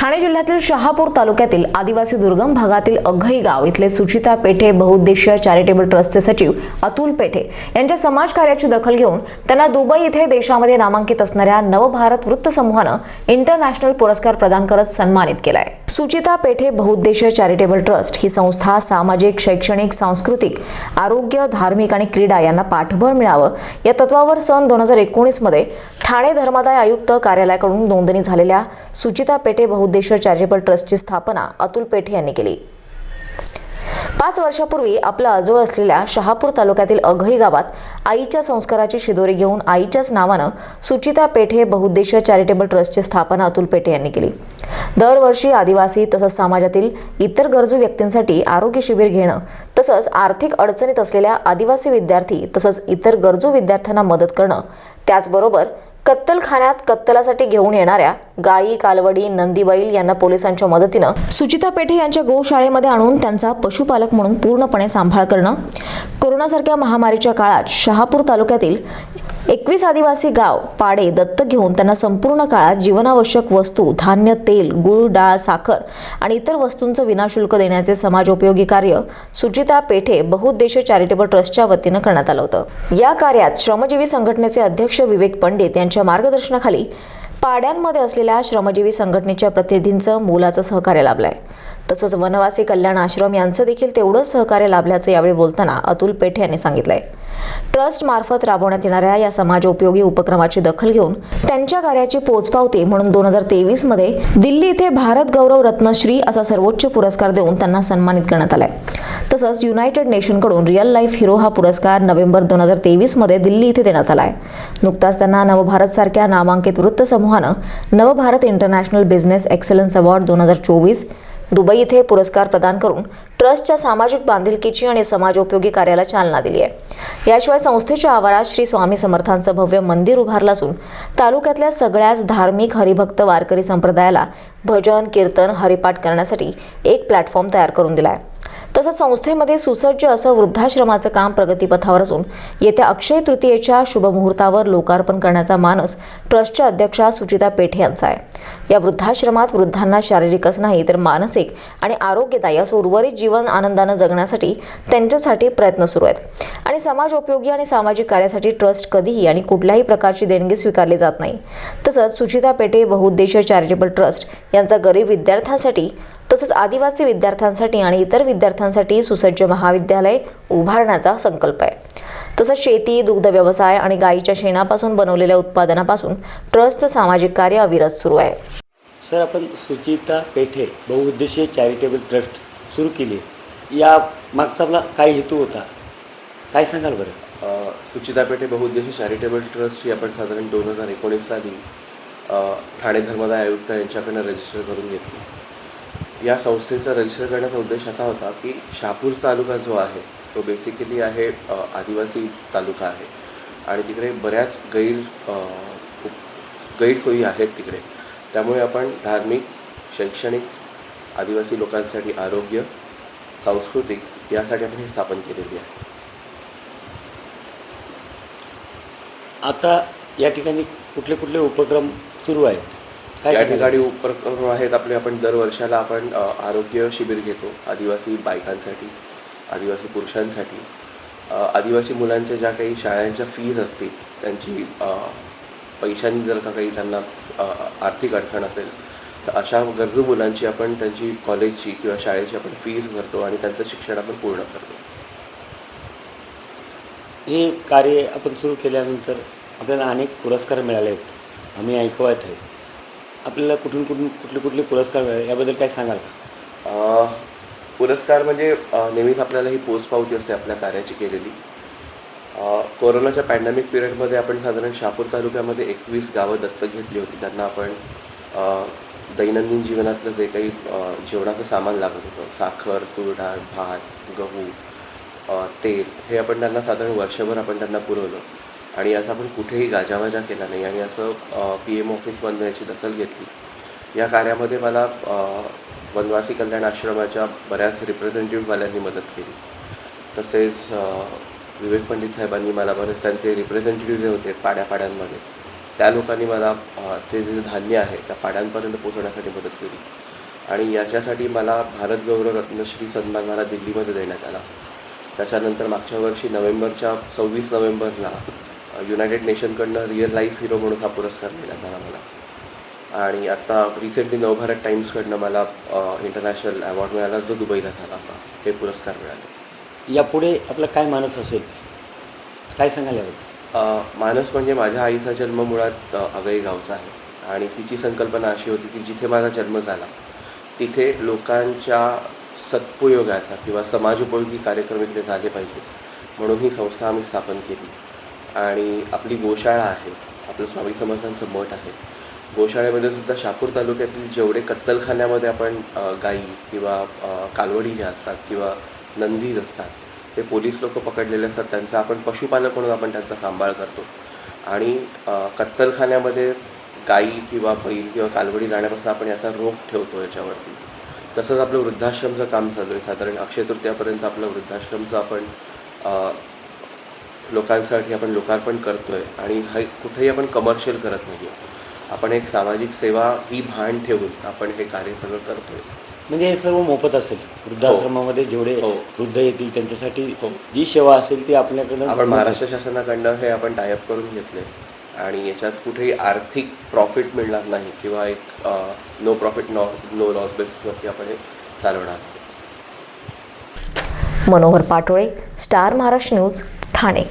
ठाणे जिल्ह्यातील शहापूर तालुक्यातील आदिवासी दुर्गम भागातील अघई गाव इथले सुचिता पेठे बहुउद्देशीय चॅरिटेबल ट्रस्टचे सचिव अतुल पेठे यांच्या समाज कार्याची दखल घेऊन त्यांना दुबई इथे देशामध्ये नामांकित असणाऱ्या नवभारत वृत्त समूहानं इंटरनॅशनल पुरस्कार प्रदान करत सन्मानित केलाय. सुचिता पेठे बहुउद्देशीय चॅरिटेबल ट्रस्ट ही संस्था सामाजिक शैक्षणिक सांस्कृतिक आरोग्य धार्मिक आणि क्रीडा यांना पाठबळ मिळावं या तत्वावर सन दोन हजार एकोणीसमध्ये ठाणे धर्मादाय आयुक्त कार्यालयाकडून नोंदणी झालेल्या सुचिता पेठे बहुउद्देशीय चॅरिटेबल ट्रस्टची स्थापना अतुल पेठे यांनी केली. पाच वर्षापूर्वी आपला आजोळ असलेल्या शहापूर तालुक्यातील अघई गावात आईच्या संस्काराची शिदोरी घेऊन आईच्याच नावानं सुचिता पेठे बहुउद्देशीय चॅरिटेबल ट्रस्टची स्थापना अतुल पेठे यांनी केली. दरवर्षी आदिवासी तसंच समाजातील इतर गरजू व्यक्तींसाठी आरोग्य शिबिर घेणं तसंच आर्थिक अडचणीत असलेल्या आदिवासी विद्यार्थी तसंच इतर गरजू विद्यार्थ्यांना मदत करणं त्याचबरोबर कत्तलखान्यात कत्तलासाठी घेऊन येणाऱ्या गायी कालवडी नंदीबाईल यांना पोलिसांच्या मदतीनं सुचिता पेठे यांच्या गोशाळेमध्ये आणून त्यांचा पशुपालक म्हणून पूर्णपणे सांभाळ करणं. कोरोनासारख्या महामारीच्या काळात शहापूर तालुक्यातील एकवीस आदिवासी गाव पाडे दत्तक घेऊन त्यांना संपूर्ण काळात जीवनावश्यक वस्तू धान्य तेल गूळ डाळ साखर आणि इतर वस्तूंचं विनाशुल्क देण्याचे समाजोपयोगी कार्य सुचिता पेठे बहुउद्देशीय चॅरिटेबल ट्रस्टच्या वतीनं करण्यात आलं होतं. या कार्यात श्रमजीवी संघटनेचे अध्यक्ष विवेक पंडित यांच्या मार्गदर्शनाखाली पाड्यांमध्ये असलेल्या श्रमजीवी संघटनेच्या प्रतिनिधींचं मोलाचं सहकार्य लाभलंय. तसंच वनवासी कल्याण आश्रम यांचं देखील तेवढंच सहकार्य लाभल्याचं यावेळी बोलताना अतुल पेठे यांनी सांगितलंय. ट्रस्ट मार्फत राबवण्यात येणाऱ्या या समाजोपयोगी उपक्रमाची दखल घेऊन त्यांच्या कार्याची पोचपावती म्हणून दोन हजार तेवीसमध्ये दिल्ली इथे भारत गौरव रत्नश्री असा सर्वोच्च पुरस्कार देऊन त्यांना सन्मानित करण्यात आलाय. तसंच युनायटेड नेशनकडून रिअल लाईफ हिरो हा पुरस्कार नोव्हेंबर दोन हजार तेवीसमध्ये दिल्ली इथे देण्यात आलाय. नुकताच त्यांना नवभारत सारख्या नामांकित वृत्तसमूहानं Navbharat international business excellence award दोन हजार चोवीस दुबई इथे पुरस्कार प्रदान करून ट्रस्टच्या सामाजिक बांधिलकीची आणि समाजोपयोगी कार्याला चालना दिली आहे. याशिवाय संस्थेच्या आवारात श्री स्वामी समर्थांचं भव्य मंदिर उभारलं असून तालुक्यातल्या सगळ्याच धार्मिक हरिभक्त वारकरी संप्रदायाला भजन कीर्तन हरिपाठ करण्यासाठी एक प्लॅटफॉर्म तयार करून दिला आहे. तसंच संस्थेमध्ये सुसज्ज असं वृद्धाश्रमाचं काम प्रगतीपथावर असून येत्या अक्षय तृतीयेच्या शुभमुहूर्तावर लोकार्पण करण्याचा मानस ट्रस्टच्या अध्यक्षा सुचिता पेठे यांचा आहे. या वृद्धाश्रमात वृद्धांना शारीरिकच नाही तर मानसिक आणि आरोग्यदायी असं उर्वरित जीवन आनंदानं जगण्यासाठी त्यांच्यासाठी प्रयत्न सुरू आहेत. आणि समाजोपयोगी आणि सामाजिक कार्यासाठी ट्रस्ट कधीही आणि कुठल्याही प्रकारची देणगी स्वीकारली जात नाही. तसंच सुचिता पेठे बहुउद्देशीय चॅरिटेबल ट्रस्ट यांचा गरीब विद्यार्थ्यांसाठी तसंच आदिवासी विद्यार्थ्यांसाठी आणि इतर विद्यार्थ्यांसाठी सुसज्ज महाविद्यालय उभारण्याचा संकल्प आहे. तसंच शेती दुग्ध व्यवसाय आणि गायीच्या शेणापासून बनवलेल्या उत्पादनापासून ट्रस्टचं सामाजिक कार्य अविरत सुरू आहे. सर आपण सुचिता पेठे बहुउद्देशीय चॅरिटेबल ट्रस्ट सुरू केली. या मागचा आपला काय हेतू होता? काय सांगाल बरं? सुचिता पेठे बहुउद्देशीय चॅरिटेबल ट्रस्ट ही आपण साधारण दोन हजार एकोणीस साली ठाणे धर्मदाय आयुक्त यांच्याकडनं रजिस्टर करून घेतली. या संस्थेचा रजिस्टर करण्याचा उद्देश असा होता की शहापूर तालुका जो आहे तो बेसिकली आहे आदिवासी तालुका आहे. आणि तिकडे बऱ्याच गैर गैरसोयी आहेत तिकडे. त्यामुळे आपण धार्मिक शैक्षणिक आदिवासी लोकांसाठी आरोग्य सांस्कृतिक यासाठी आपण ही स्थापन केलेली आहे. आता या ठिकाणी कुठले कुठले उपक्रम सुरू आहेत? या? ठिकाणी उपक्रम आहेत आपले आपण दर वर्षाला आपण आरोग्य शिबिर घेतो आदिवासी बायकांसाठी आदिवासी पुरुषांसाठी. आदिवासी मुलांच्या ज्या काही शाळांच्या फीज असतील त्यांची पैशांनी जर का काही त्यांना आर्थिक अडचण असेल तर अशा गरजू मुलांची आपण त्यांची कॉलेजची किंवा शाळेची आपण फीज भरतो आणि त्यांचं शिक्षण आपण पूर्ण करतो. हे कार्य आपण सुरू केल्यानंतर आपल्याला अनेक पुरस्कार मिळाले आहेत आम्ही ऐकवत आहे. आपल्याला कुठून कुठून कुठले कुठले पुरस्कार मिळाले? याबद्दल काय सांगाल का? पुरस्कार म्हणजे नेहमीच आपल्याला ही पोचपावती असते आपल्या कार्याची केलेली. कोरोनाच्या पॅन्डेमिक पिरियडमध्ये आपण साधारण शहापूर तालुक्यामध्ये एकवीस गावं दत्तक घेतली होती. त्यांना आपण दैनंदिन जीवनातलं जे काही जेवणाचं सामान लागत होतं. साखर तुरडाळ भात गहू तेल हे आपण त्यांना साधारण वर्षभर आपण त्यांना पुरवलं. आणि याचा आपण कुठेही गाजावाजा केला नाही. आणि असं पी एम ऑफिसमधनं याची दखल घेतली. या कार्यामध्ये मला वनवासी कल्याण आश्रमाच्या बऱ्याच रिप्रेझेंटेटिव्हवाल्यांनी मदत केली. तसेच विवेक पंडित साहेबांनी मला बरेच त्यांचे रिप्रेझेंटेटिव्ह जे होते पाड्यापाड्यांमध्ये त्या लोकांनी मला ते जे धान्य आहे त्या पाड्यांपर्यंत पोहोचवण्यासाठी मदत केली. आणि याच्यासाठी मला भारत गौरव रत्नश्री सन्मान मला दिल्लीमध्ये देण्यात आला. त्याच्यानंतर मागच्या वर्षी नोव्हेंबरच्या सव्वीस नोव्हेंबरला युनायटेड नेशनकडनं रिअल लाईफ हिरो म्हणून हा पुरस्कार देण्यात आला मला. आणि आता रिसेंटली नवभारत टाइम्सकडनं मला इंटरनॅशनल अवॉर्ड मिळाला जो दुबईला झाला होता. हे पुरस्कार मिळाले. यापुढे आपला काय मानस असेल? काय सांगाल याबद्दल अ, मानस म्हणजे माझ्या आईचा जन्म मुळात अगई गावचा आहे. आणि तिची संकल्पना अशी होती की जिथे माझा जन्म झाला तिथे लोकांच्या सत्पयोगाचा किंवा समाजोपयोगी कार्यक्रम इकडे झाले पाहिजे. म्हणून ही संस्था आम्ही स्थापन केली. आणि आपली गोशाळा आहे आपलं स्वामी समर्थांचं मठ आहे. गोशाळेमध्ये सुद्धा शापूर तालुक्यातील जेवढे कत्तलखान्यामध्ये आपण गाई गायी किंवा कालवडी ज्या असतात किंवा नंदी असतात ते पोलीस लोक पकडलेले असतात त्यांचा आपण पशुपालक म्हणून आपण त्यांचा सांभाळ करतो. आणि कत्तलखान्यामध्ये गायी किंवा बैल किंवा कालवडी जाण्यापासून आपण याचा रोख ठेवतो याच्यावरती. तसंच आपलं वृद्धाश्रमचं काम चालू आहे. साधारण अक्षय तृतीयापर्यंत आपलं वृद्धाश्रमचं आपण लोकांसाठी आपण लोकार्पण करतोय आणि हे कुठेही आपण कमर्शियल करत नाही आपण एक सामाजिक सेवा ही भान ठेवून आपण हे कार्य सगळं करतोय. म्हणजे हे सर्व मोफत असेल. वृद्धाश्रमामध्ये जेवढे हो. वृद्ध येतील त्यांच्यासाठी हो. जी सेवा असेल ती आपल्याकडं आपण महाराष्ट्र शासनाकडनं हे आपण टायअप करून घेतले आणि याच्यात कुठेही आर्थिक प्रॉफिट मिळणार नाही किंवा एक no profit no no loss बेसिसवरती आपण हे चालवणार आहोत. Manohar Patole star Maharashtra news Thane.